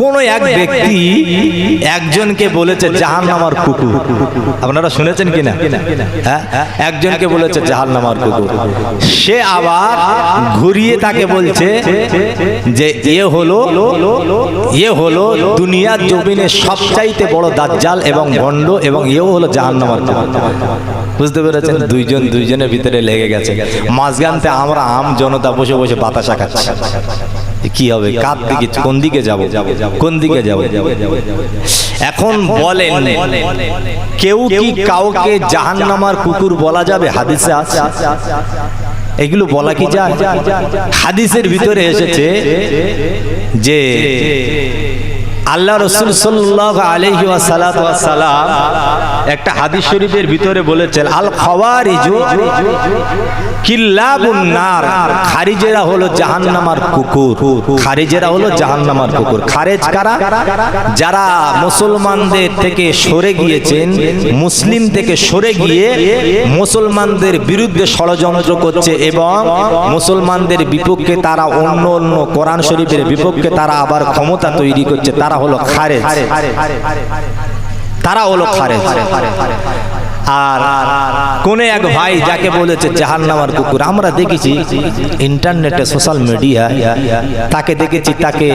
কোন এক ব্যক্তি একজনকে বলেছে জাহান নামার কুকুর। আপনারা শুনেছেন কিনা হ্যাঁ? একজনকে বলেছে জাহান নামার কুকুর। সে আবার ঘুরিয়ে তাকে বলছে যে এ হলো এ হলো দুনিয়ার জমিনে সবচাইতে বড় দাজ্জাল এবং ভণ্ড এবং এও হলো জাহান নামার কুকুর। বুঝতে পেরেছেন? দুইজন দুইজনের ভিতরে লেগে গেছে। মাঝখানতে আমরা আম জনতা বসে বসে বাতাসা খাচ্ছি। কি হবে? কার দিকে কোন দিকে যাব? কোন দিকে যাব? এখন বলেন কেউ কি কাউকে জাহান্নামার কুকুর বলা যাবে? হাদিসে আছে। এগুলো বলা কি যায়? হাদিসের ভিতরে এসেছে যে আল্লাহ রসুল সাল্লাহ আলহি সালাম একটা হাদিস শরীফের ভিতরে বলেছেন আল খাওয়ারিজু কিল্লাবুন্নার খারিজেরা হলো জাহান্নামার কুকুর। খারিজেরা হলো জাহান্নামার কুকুর। খারেজ যারা মুসলমানদের থেকে সরে গিয়েছেন, মুসলিম থেকে সরে গিয়ে মুসলমানদের বিরুদ্ধে ষড়যন্ত্র করছে এবং মুসলমানদের বিপক্ষে তারা অন্য অন্য কোরআন শরীফের বিপক্ষে তারা আবার ক্ষমতা তৈরি করছে। তারা হলো খারেজ। তারা হলো খারেজ। আর কোন এক ভাই যাকে বলেছে জাহান্নামার কুকুর? আমরা দেখেছি ইন্টারনেটে সোশ্যাল মিডিয়া তাকে দেখেছি, তাকে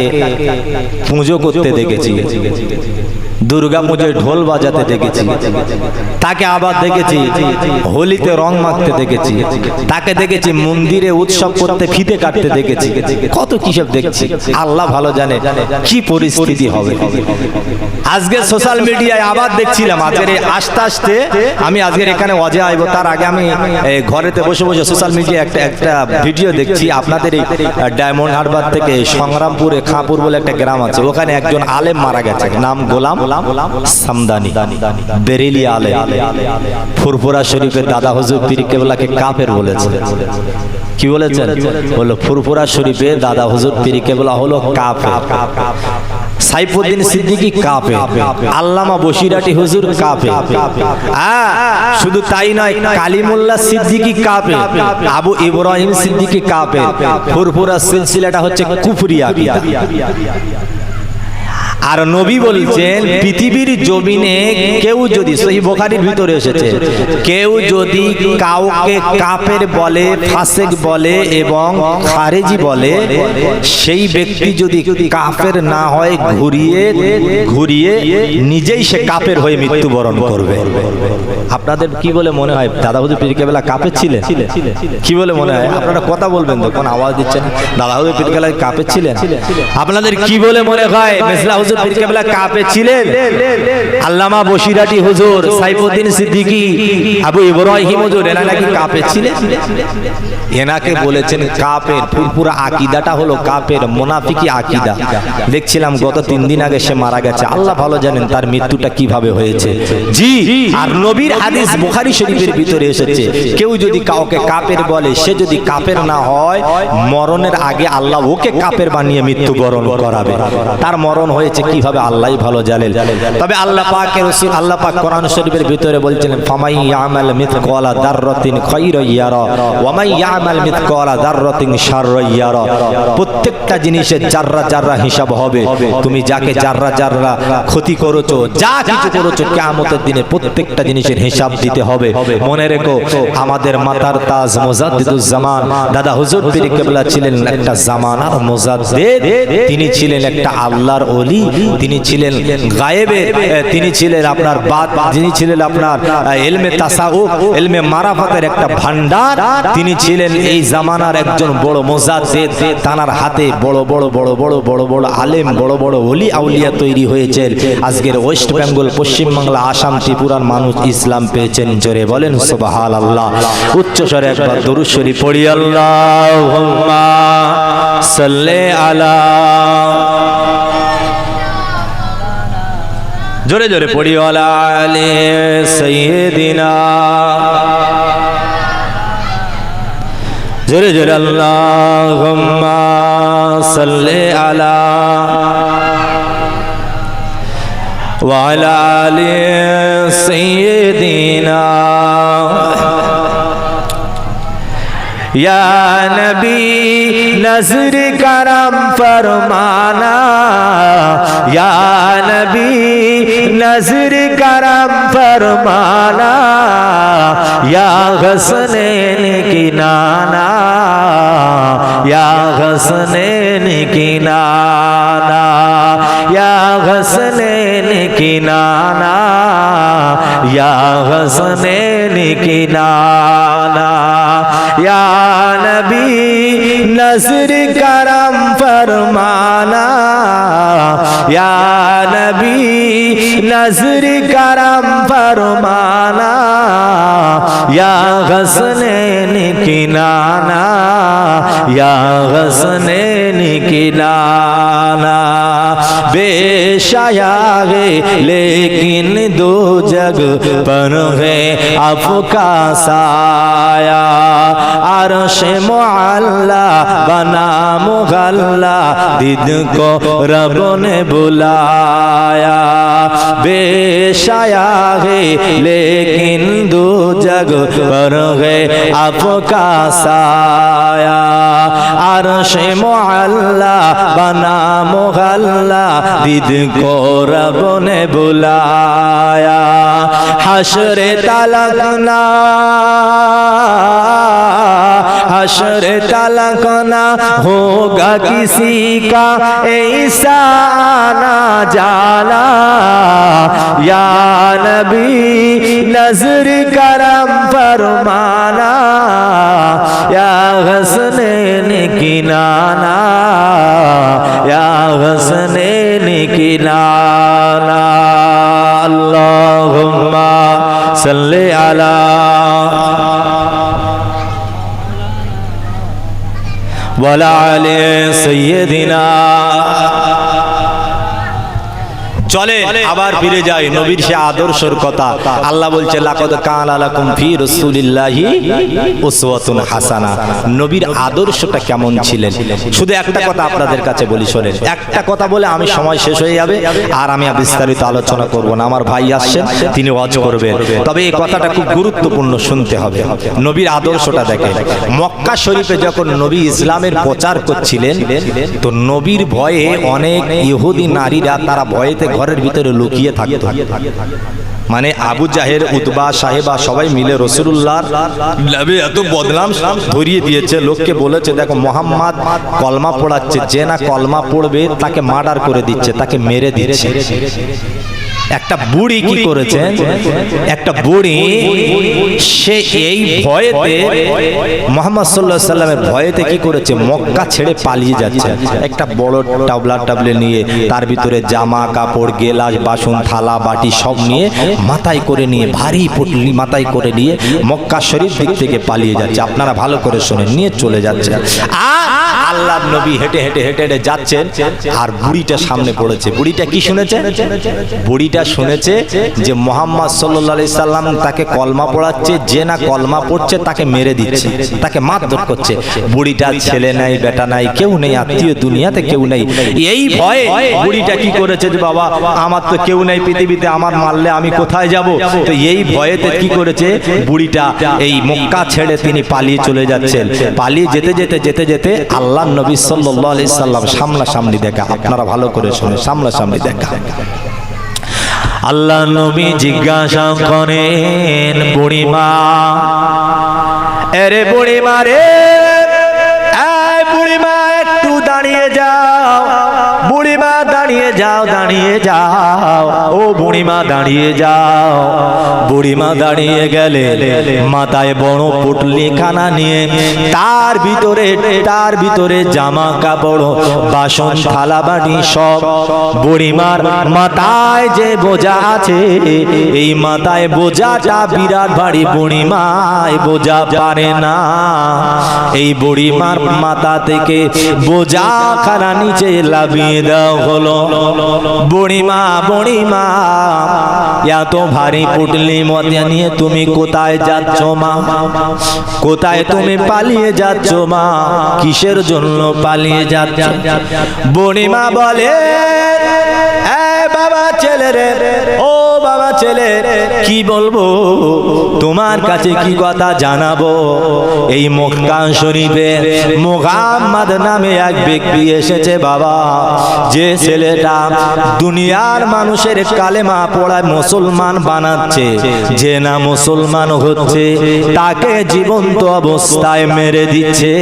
পুজো করতে দেখেছি। দুর্গা পুজোয় ঢোল বাজাতে দেখেছি। তাকে আবার দেখেছি, হোলিতে রং মাখতে দেখেছি। তাকে দেখেছি মন্দিরে উৎসব করতে ফিতে কাটতে দেখেছি। কত কিসব দেখছি। আল্লাহ ভালো জানে কি পরিস্থিতি হবে। আজকে সোশ্যাল মিডিয়ায় আবার দেখছিলাম, আজকের আস্তে আস্তে আমি আজকের এখানে অজে আইব। তার আগে আমি ঘরেতে বসে বসে সোশ্যাল মিডিয়ায় একটা একটা ভিডিও দেখছি। আপনাদের এই ডায়মন্ড হারবার থেকে সংগ্রামপুরে খাঁপুর বলে একটা গ্রাম আছে। ওখানে একজন আলেম মারা গেছে, নাম গোলাম। সামদানি বেরেলি আলে। ফুরফুরা শরীফের দাদা হুজুর পীর কেবলাকে কাফের বলেছে কি বলেছেন? বলল ফুরফুরা শরীফে দাদা হুজুর পীর কেবলা হলো কাফের। সাইফুদ্দিন সিদ্দিকী কাপে আল্লামা বসিরাটি হুজুর কাপে হ্যাঁ শুধু তাই নয় কালিমুল্লাহ সিদ্দিকী কাপে আবু ইব্রাহিম সিদ্দিকী কাপে ফুরফুরা সিলসিলাটা হচ্ছে কুফরিয়া। আর নবী বলছেন, পৃথিবীর জমিনে কেউ যদি সহি বোখারির ভিতরে এসেছে, কেউ যদি কাউকে কাপের বলে, ফাসেক বলে এবং খারেজি বলে, সেই ব্যক্তি যদি কাফের না হয়, ঘুরিয়ে ঘুরিয়ে নিজেই সে কাপের হয়ে মৃত্যুবরণ করবে। আপনাদের কি বলে মনে হয়? দাদা হুজুর পীরকেবেলা কাপের ছিলেন? কি বলে মনে হয়? আপনারা কথা বলবেন তো, কোন আওয়াজ দিচ্ছেন দাদা হুজুর পীরকেবেলা কাপের ছিলেন? আপনাদের কি বলে মনে হয়? মেসলা হুজুর পীর কেবলা কাপে ছিলেন আল্লামা হুজুর সিদ্দিকী আবু ইব্রাহিম হুজুর এরা নাকি কাপে ছিলেন এনাকে বলেছেন হলো কাপের দেখছিলাম গত তিন দিন আগে সে মারা গেছে আল্লাহ ভালো জানেন তার মৃত্যুটা কীভাবে হয়েছে জি আর নবীর হাদিস বুখারী শরীফের ভিতরে এসেছে কেউ যদি কাউকে কাপের বলে সে যদি কাপের না হয় মরণের আগে আল্লাহ ওকে কাপের বানিয়ে মৃত্যুবরণ করাবে তার মরণ হয়েছে কীভাবে আল্লাহই ভালো জানেন। তবে আল্লাহ পাকের রাসূল আল্লাহ পাক কোরআন শরীফের ভিতরে বলছেন ফামাই ইয়ামাল মিথকালা দাররাতিন খায়রা ইয়ারা ওয়া মাই ইয়ামাল মিথকালা দাররাতিন শাররা ইয়ারা। প্রত্যেকটা জিনিসের জাররা জাররা হিসাব হবে। তুমি যাকে জাররা জাররা ক্ষতি করেছ, যা কিছু করেছ, কিয়ামতের দিনে প্রত্যেকটা জিনিসের হিসাব দিতে হবে। মনে রেখো, আমাদের মাতার তাজ মুজাদ্দিদুজ জামান। দাদা হুজুর পীর কেবলা ছিলেন একটা জামানার মুজাদ্দিদ। তিনি ছিলেন একটা আল্লাহর ওলি। তিনি ছিলেন গায়েবে তিনি ছিলেন আপনার বাদ, যিনি ছিলেন আপনার এলমে তাসাউফ, এলমে মারাফাতের একটা ভান্ডার তিনি ছিলেন এই জামানার একজন বড় মোজাদ্দেদ। তানার হাতে বড় বড় বড় বড় বড় বড় আলেম, বড় বড় ওলি, আউলিয়া তৈরি হয়েছেন। আজকের ওয়েস্ট বেঙ্গল পশ্চিমবাংলা আসাম, ত্রিপুরার মানুষ ইসলাম পেয়েছেন জোরে বলেন সুবহান আল্লাহ উচ্চ স্বরে একবার দরুদ শরীফ পড়ি, আল্লাহুম্মা সাল্লি আলা জোরে জোরে পড়ি আলি সাইয়্যিদিনা জোরে জোরে আল্লাহুম্মা সাল্লি আলা ওয়ালা আলি সাইয়্যিদিনা या नबी, नज़र करम फरमाना। या नबी, नज़र करम फरमाना। या हसनैन की नाना। या हसनैन की नाना। या हसनैन की नाना। या हसनैन की नाना। یا نبی نظر کرم فرمانا یا نبی نظر کرم فرمانا یا حسنین کی نانا یا حسنین کی نانا बेशाया है लेकिन दो जग पर है आपका साया अरश मुअल्ला बना मुगल्ला दिद को रब ने बुलाया बेशाया है लेकिन दो जग पर है आपका साया সে মোহাল্লা বানা মোহাল্লা বিদ কোরবনে বুলায়া হাসরে তালাক না حشر تلک نہ ہوگا کسی کا ایسا نہ جانا یا نبی نظر کرم فرمانا یا حسن কিনানা ইয়া হাসনে কিনানা আল্লাহুম্মা সাল্লি আলা ولا علي سيدنا চলে আবার ফিরে যায় নবীর সে আদর্শর কথা। আল্লাহ বলছে লাকাদ কানা লাকুম ফি রাসূলিল্লাহি উসওয়াতুন হাসানা। নবীর আদর্শটা কেমন ছিলেন? শুধু একটা কথা আপনাদের কাছে বলি শোনেন। একটা কথা বলে আমি সময় শেষ হয়ে যাবে আর আমি বিস্তারিত আলোচনা করব না। আমার ভাই আসছেন তিনি ওয়াজ করবেন। তবে এই কথাটা খুব গুরুত্বপূর্ণ শুনতে হবে। নবীর আদর্শটা দেখে মক্কা শরীফে যখন নবী ইসলামের প্রচার করছিলেন তো নবীর ভয়ে অনেক ইহুদি নারীরা তারা ভয়েতে ঘরের ভিতরে লুকিয়ে থাকত। মানে আবু জাহের উদ্বা সাহেবা সবাই মিলে রসুল্লাহ দিয়েছে। লোককে বলেছে, দেখো, মোহাম্মদ কলমা পড়াচ্ছে, যে না কলমা পড়বে, তাকে মার্ডার করে দিচ্ছে, তাকে মেরে দিচ্ছে। একটা বুড়ি কি করেছে একটা বুড়ি সে এই ভয়েতে মোহাম্মদ সাল্লাহ সাল্লামের ভয়েতে কি করেছে? মক্কা ছেড়ে পালিয়ে যাচ্ছে। একটা বড় টাবলা টাবলে নিয়ে তার ভিতরে জামা কাপড় গেলাস বাসন থালা বাটি সব নিয়ে মাথায় করে নিয়ে ভারী পুটলি মাথায় করে নিয়ে মক্কা শরীফ দিক থেকে পালিয়ে যাচ্ছে। আপনারা ভালো করে শোনেন নিয়ে চলে যাচ্ছে। আর আল্লাহ নবী হেঁটে হেঁটে হেঁটে হেঁটে যাচ্ছেন আর বুড়িটা সামনে পড়েছে। বুড়িটা কি শুনেছে বুড়িটা শুনেছে যে মোহাম্মদ সাল্লি সাল্লাম তাকে কলমা পড়াচ্ছে, যে না কলমা পড়ছে তাকে মেরে দিচ্ছে, তাকে মারধর করছে। বুড়িটা ছেলে নাই, বেটা নাই, কেউ নেই, আত্মীয় দুনিয়াতে কেউ নেই। এই ভয়ে বুড়িটা কি করেছে যে বাবা, আমার তো কেউ নেই পৃথিবীতে, আমার মারলে আমি কোথায় যাব? তো এই ভয়েতে কি করেছে? বুড়িটা এই মক্কা ছেড়ে তিনি পালিয়ে চলে যাচ্ছেন। পালিয়ে যেতে যেতে যেতে যেতে আল্লাহ নবী সাল্লাহ আলি সাল্লাম সামনাসামনি দেখা। আপনারা ভালো করে শুনে সামনাসামনি দেখা। আল্লাহ নবী জিজ্ঞাসা করেন বুড়িমা। এরে বুড়িমা রে বুড়িমা একটু দাঁড়িয়ে দাঁড়িয়ে যাও দাঁড়িয়ে যাও। ও বুড়িমা, দাঁড়িয়ে যাও। বুড়িমা দাঁড়িয়ে গেলে মাথায় বড় পুটলি খানা নিয়ে তার ভিতরে তার ভিতরে জামা কাপড়, বাসন, থালা, বাটি সব বুড়িমার মাথায় যে বোঝা আছে, এই মাথায় বোঝাটা বিরাট ভারী। বুড়িমায় বোঝা পারে না। এই বুড়িমার মাথা থেকে বোঝা খানা নিচে লাভিয়ে দেওয়া হলো। বুড়িমা বুড়িমা, এত ভারী পুটলি মতে নিয়ে তুমি কোথায় যাচ্ছ মা? কোথায় তুমি পালিয়ে যাচ্ছ মা? কিসের জন্য পালিয়ে যাচ্ছ? বুড়িমা বলে "এ বাবা ছেলে রে? ও বাবা ছেলে কি বলব? তোমার কাছে কি কথা জানাব? এই মক্কা শরীফে মোহাম্মদ নামে এক ব্যক্তি এসেছে বাবা। যে ছেলেটা দুনিয়ার মানুষের কালেমা পড়ায় মুসলমান বানাচ্ছে। যে না মুসলমান হচ্ছে, তাকে জীবন্ত অবস্থায় মেরে দিচ্ছে।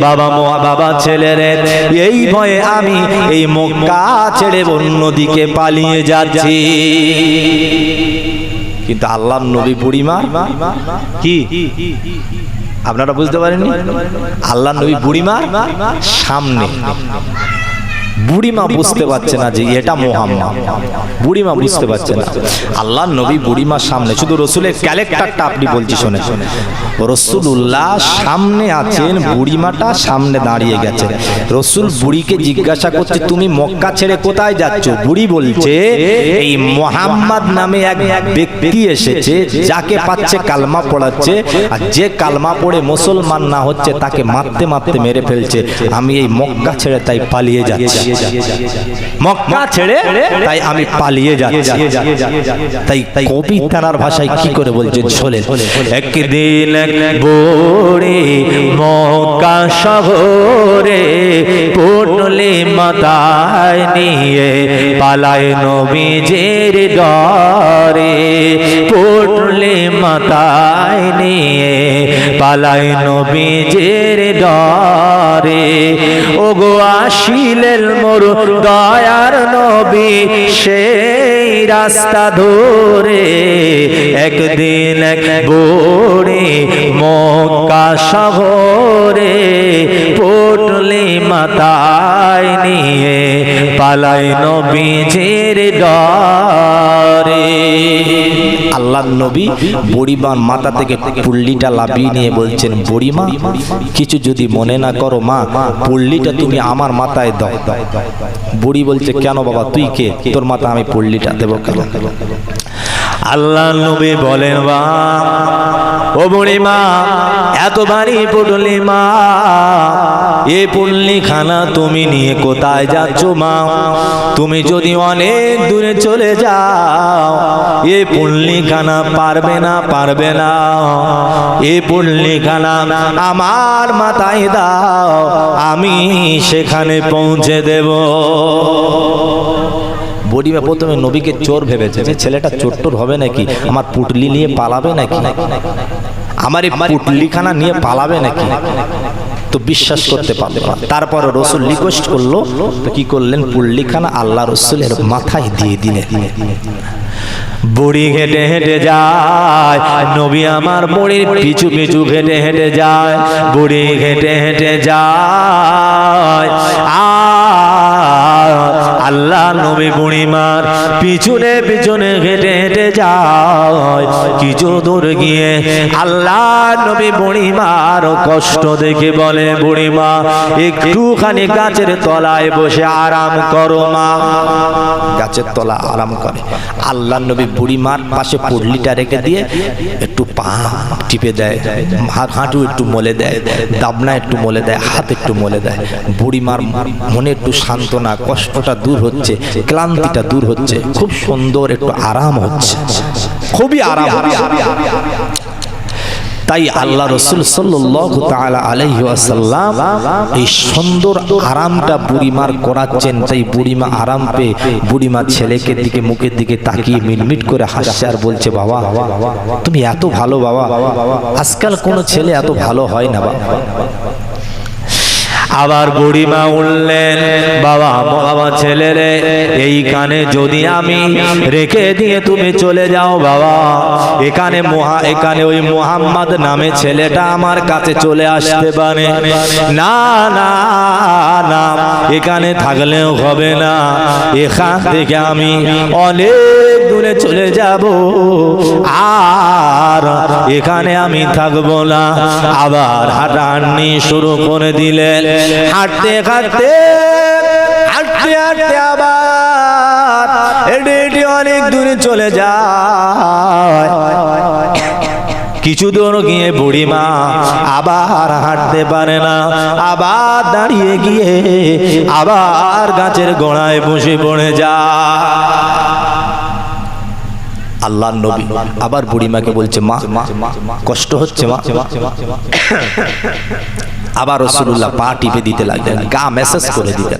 বাবা মা বাবা ছেলেরে এই ভয়ে আমি এই মক্কা ছেড়ে অন্যদিকে পালিয়ে যাচ্ছি। কিন্তু আল্লাহ নবী বুড়িমা কি? আপনারা বুঝতে পারেন আল্লাহ নবী বুড়িমার সামনে। বুড়িমা বুঝতে পারছে না যে এটা মোহাম্মদ। বুড়িমা বুঝতে পারছে না। আল্লাহ নবী বুড়িমার সামনে শুধু রসুলের ক্যারেক্টারটা আপনি বলছি শোনে রসুল্লাহ সামনে আছেন বুড়িমাটা সামনে দাঁড়িয়ে গেছে রসুল বুড়িকে জিজ্ঞাসা করছে তুমি মক্কা ছেড়ে কোথায় যাচ্ছ? বুড়ি বলছে এই মোহাম্মদ নামে এক ব্যক্তি এসেছে যাকে পাচ্ছে কালমা পড়াচ্ছে আর যে কালমা পড়ে মুসলমান না হচ্ছে তাকে মারতে মারতে মেরে ফেলছে। আমি এই মক্কা ছেড়ে তাই পালিয়ে যাচ্ছি মক্কা ছেড়ে তাই আমি পালিয়ে যাচ্ছি। তাই কবি তার ভাষায় কি করে বলছে? ঝোলে। একদিন বোরে মক্কা শহরে পটলে মাথায় নিয়ে পালায় নবীজের ডরে পটলে মাথায় নিয়ে পালায় নবীজের ডরে ওগো আসিলেন মোর দয়ার নবী, সেই রাস্তা ধরে একদিন এক বোরে মক্কা শহরে পটলে মাথায় নিয়ে পালাই নবীজের ডরে আল্লাহ নবী বুড়িমার মাথা থেকে পুল্লিটা লাভিয়ে নিয়ে বলছেন, বুড়িমা, কিছু যদি মনে না করো মা, পুল্লিটা তুমি আমার মাথায় দাও। বুড়ি বলছে, কেন বাবা, তুই কে? তোর মাথা আমি পুল্লিটা দেবো কেন? আল্লাহ নবী বলেন মা ও বুড়ি মা এত বাড়ি পটলি মা এ পুল্লি খানা তুমি নিয়ে কোথায় যাচ্ছ, মা? তুমি যদি অনেক দূরে চলে যাও, এ পুল্লি খানা পারবে না পারবে না। এ পুল্লি খানা আমার মাথায় দাও, আমি সেখানে পৌঁছে দেব। বডিমা প্রথমে নবীকে চোর ভেবেছে, যে ছেলেটা চোর হবে নাকি? আমার পুটলি নিয়ে পালাবে নাকি? আমার এই পুটলিখানা নিয়ে পালাবে নাকি? তো বিশ্বাস করতে পারবে না। তারপর রসুল রিকোয়েস্ট করল, তো কি করলেন? পুল্লিখানা আল্লাহ রসুলের মাথায় দিয়ে দিলেন। বুড়ি হেঁটে হেঁটে যায়, নবী আমার বুড়ির পিছু পিছু হেঁটে হেঁটে যায়, বুড়ি হেঁটে হেঁটে যায়। আর আল্লাহ নবী বুড়িমার পিছনে পিছনে হেঁটে হেঁটে যায়। কিছু দূর গিয়ে আল্লাহ নবী বুড়িমার কষ্ট দেখে বলে বুড়িমা একটুখানি গাছের তলায় বসে আরাম করো মা। গাছের তলা আরাম করে। আল্লাহ নবী বুড়িমার পাশে পুডলিটা রেখে দিয়ে একটু পা টিপে দেয় হাঁটু একটু মলে দেয়, দাবনা একটু মলে দেয়, হাত একটু মলে দেয়। বুড়িমার মনে একটু সান্ত্বনা, কষ্টটা দূর হচ্ছে, ক্লান্তিটা দূর হচ্ছে, খুব সুন্দর একটু আরাম হচ্ছে, খুবই আরাম তাই আল্লাহ রসুল ওয়াসাল্লাম এই সুন্দর আরামটা বুড়িমার করাচ্ছেন, তাই বুড়িমা আরাম পেয়ে বুড়িমা ছেলেকে দিকে, মুখের দিকে তাকিয়ে মিটমিট করে হাসছে আর বলছে, বাবা, তুমি এত ভালো বাবা, আজকাল কোনো ছেলে এত ভালো হয় না বাবা। আবার বুড়িমা উঠলেন, বাবা বাবা ছেলেরে এই কানে যদি আমি রেখে দিয়ে তুমি চলে যাও, বাবা, এখানে মহা, এখানে ওই মোহাম্মদ নামে ছেলেটা আমার কাছে চলে আসতে পারে। না না না, এখানে থাকলেও হবে না, এখান থেকে আমি অনেক দূরে চলে যাব। আর এখানে আমি থাকব না। আবার হাঁটাহাঁটি শুরু করে দিলেন হাঁটতে হাঁটতে হাঁটতে হাঁটতে আবার হেঁটে হেঁটে অনেক দূরে চলে যায়। কিছু দূর গিয়ে বুড়িমা আবার হাঁটতে পারে না। আবার দাঁড়িয়ে গিয়ে আবার গাছের গোড়ায় বসে পড়ে যায়। আল্লাহ নবী। আবার বুড়িমাকে বলছে, মা, কষ্ট হচ্ছে, মা। আবার রসুল্লাহ পা টিপে দিতে লাগলেন, গা মেসেজ করে দিতেন।